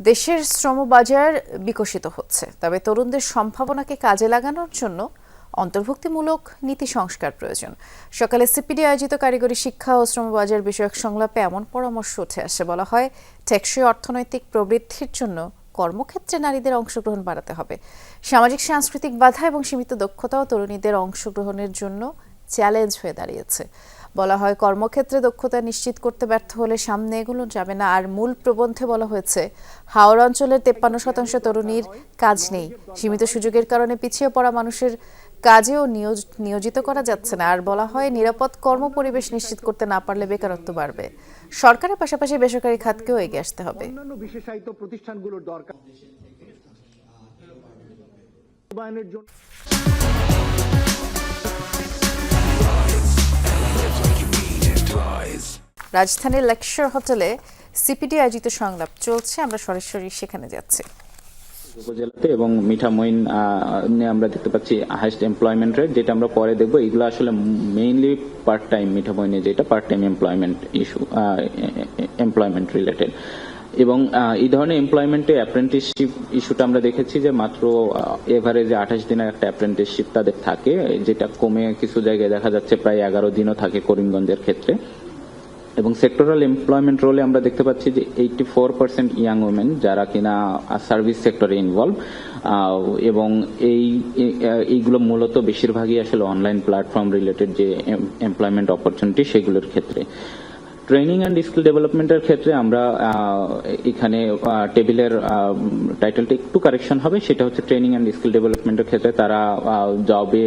দেশের শ্রমবাজার বিকশিত হচ্ছে, তবে তরুণদের সম্ভাবনাকে কাজে লাগানোর জন্য অন্তর্ভুক্তিমূলক নীতি সংস্কার প্রয়োজন। সকালে সিপিডি আয়োজিত কারিগরি শিক্ষা ও শ্রমবাজার বিষয়ক সংলাপে এমন পরামর্শ উঠে আসে, বলা হয় টেকসই অর্থনৈতিক প্রবৃদ্ধির জন্য কর্মক্ষেত্রে নারীদের অংশগ্রহণ বাড়াতে হবে। সামাজিক, সাংস্কৃতিক বাধা এবং সীমিত দক্ষতাও তরুণীদের অংশগ্রহণের জন্য চ্যালেঞ্জ হয়ে দাঁড়িয়েছে। বলা হয় কর্মক্ষেত্রে দক্ষতা নিশ্চিত করতে ব্যর্থ হলে সামনে এগুলো যাবে না। আর মূল প্রবন্ধে বলা হয়েছে, হাওড় অঞ্চলের তেপ্পান্ন শতাংশ তরুণীর কাজ নেই। সীমিত সুযোগের কারণে পিছিয়ে পড়া মানুষের কাজেও নিয়োজ- নিয়োজিত করা যাচ্ছে না। আর বলা হয়, নিরাপদ কর্মপরিবেশ নিশ্চিত করতে না পারলে বেকারত্ব বাড়বে। সরকারের পাশাপাশি বেসরকারি খাতকেও এগিয়ে আসতে হবে। প্রতিষ্ঠানগুলোর দরকার। রাজধানীর লেকচার হোটেলে সিপিডি আয়োজিত সংলাপ চলছে। আমরা সরাসরি সেখানে যাচ্ছি। উপজেলাতে এবং মিঠামইন আমরা দেখতে পাচ্ছি হাইস্ট এমপ্লয়মেন্ট রেট যেটা আমরা পরে দেখব। এগুলো আসলে মেইনলি পার্ট টাইম মিঠামইনে যেটা part time employment issue employment related এবং এই ধরনের এমপ্লয়মেন্টে অ্যাপ্রেন্টিসশিপ ইস্যুটা আমরা দেখেছি যে মাত্র এভারেজে আঠাশ দিনের একটা অ্যাপ্রেন্টিসশিপ তাদের থাকে, যেটা কমে কিছু জায়গায় দেখা যাচ্ছে প্রায় এগারো দিনও থাকে করিমগঞ্জের ক্ষেত্রে। এবং সেক্টরাল এমপ্লয়মেন্ট রোলে আমরা দেখতে পাচ্ছি যে eighty four percent young women যারা কিনা সার্ভিস সেক্টরে ইনভলভ এবং এই- এইগুলো মূলত বেশিরভাগই আসলে অনলাইন প্ল্যাটফর্ম রিলেটেড যে এমপ্লয়মেন্ট অপরচুনিটি সেগুলোর ক্ষেত্রে। ট্রেনিং অ্যান্ড স্কিল ডেভেলপমেন্টের ক্ষেত্রে আমরা এখানে টেবিলের টাইটেলটা একটু কারেকশন হবে, সেটা হচ্ছে ট্রেনিং অ্যান্ড স্কিল ডেভেলপমেন্টের ক্ষেত্রে তারা জবে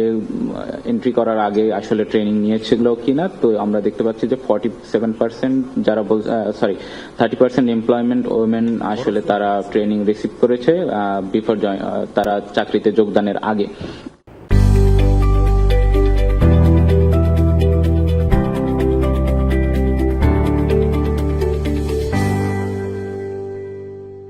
এন্ট্রি করার আগে আসলে ট্রেনিং নিয়েছিল কিনা, তো আমরা দেখতে পাচ্ছি যে ফর্টি সেভেন পার্সেন্ট যারা বল sorry thirty percent employment women আসলে তারা ট্রেনিং রিসিভ করেছে বিফোর তারা চাকরিতে যোগদানের আগে।